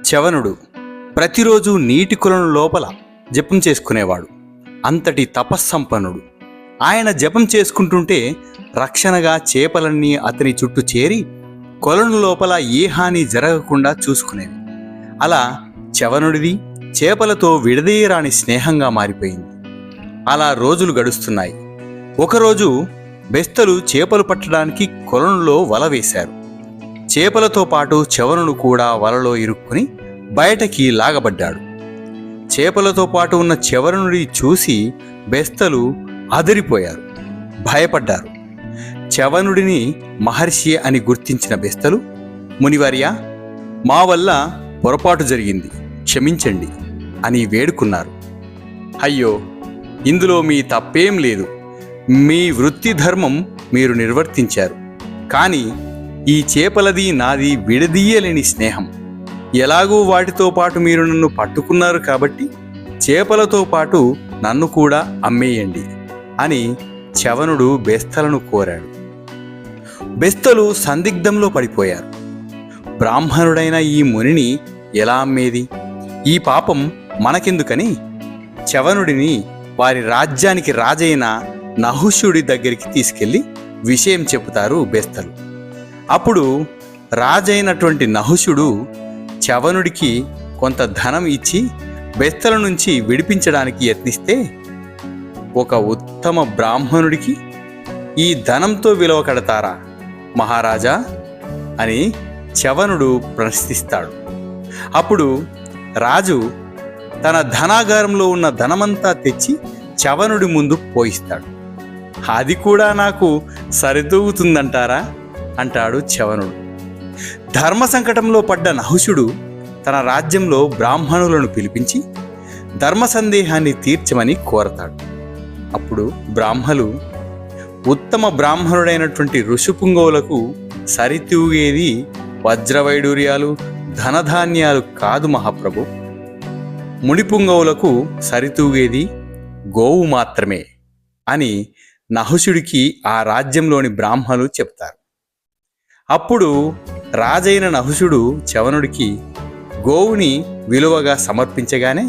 చవనుడు ప్రతిరోజు నీటి కొలను లోపల జపం చేసుకునేవాడు. అంతటి తపస్సంపన్నుడు. ఆయన జపం చేసుకుంటుంటే రక్షణగా చేపలన్నీ అతని చుట్టూ చేరి కొలను లోపల ఏ హాని జరగకుండా చూసుకునేవి అలా చవనుడిది చేపలతో విడదీయరాని స్నేహంగా మారిపోయింది. అలా రోజులు గడుస్తున్నాయి. ఒకరోజు బెస్తలు చేపలు పట్టడానికి కొలనులో వల వేశారు. చేపలతో పాటు చవనుడు కూడా వలలో ఇరుక్కుని బయటకి లాగబడ్డాడు. చేపలతో పాటు ఉన్న చవరునుడి చూసి బెస్తలు అదిరిపోయారు. భయపడ్డారు. చవనుడిని మహర్షి అని గుర్తించిన బెస్తలు మునివర్య మా వల్ల పొరపాటు జరిగింది. క్షమించండి అని వేడుకున్నారు. అయ్యో ఇందులో మీ తప్పేం లేదు. మీ వృత్తి ధర్మం మీరు నిర్వర్తించారు. కానీ ఈ చేపలది నాది విడదీయలేని స్నేహం. ఎలాగూ వాటితో పాటు మీరు నన్ను పట్టుకున్నారు కాబట్టి చేపలతో పాటు నన్ను కూడా అమ్మేయండి అని చవనుడు బెస్తలను కోరాడు. బెస్తలు సందిగ్ధంలో పడిపోయారు. బ్రాహ్మణుడైన ఈ మునిని ఎలా అమ్మేది? ఈ పాపం మనకెందుకని? చవనుడిని వారి రాజ్యానికి రాజైన నహుషుడి దగ్గరికి తీసుకెళ్ళి విషయం చెబుతారు బెస్తలు. అప్పుడు రాజైనటువంటి నహుషుడు చవనుడికి కొంత ధనం ఇచ్చి బెస్తల నుంచి విడిపించడానికి యత్నిస్తే ఒక ఉత్తమ బ్రాహ్మణుడికి ఈ ధనంతో విలువ కడతారా మహారాజా అని చవనుడు ప్రశ్నిస్తాడు. అప్పుడు రాజు తన ధనాగారంలో ఉన్న ధనమంతా తెచ్చి చవనుడి ముందు పోయిస్తాడు. అది కూడా నాకు సరితూగుతుందంటారా అంటాడు చవనుడు. ధర్మ సంకటంలో పడ్డ నహుషుడు తన రాజ్యంలో బ్రాహ్మణులను పిలిపించి ధర్మ సందేహాన్ని తీర్చమని కోరతాడు. అప్పుడు బ్రాహ్మలు ఉత్తమ బ్రాహ్మణుడైనటువంటి ఋషుపుంగవులకు సరితూగేది వజ్రవైడూర్యాలు ధనధాన్యాలు కాదు మహాప్రభు. ముడిపుంగవులకు సరితూగేది గోవు మాత్రమే అని నహుషుడికి ఆ రాజ్యంలోని బ్రాహ్మలు చెప్తారు. అప్పుడు రాజైన నహుషుడు చవనుడికి గోవుని విలువగా సమర్పించగానే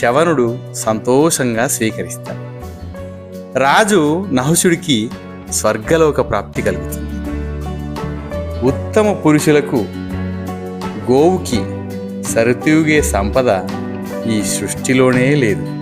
చవనుడు సంతోషంగా స్వీకరిస్తాడు. రాజు నహుషుడికి స్వర్గలోక ప్రాప్తి కలుగుతుంది. ఉత్తమ పురుషులకు గోవుకి సరితూగే సంపద ఈ సృష్టిలోనే లేదు.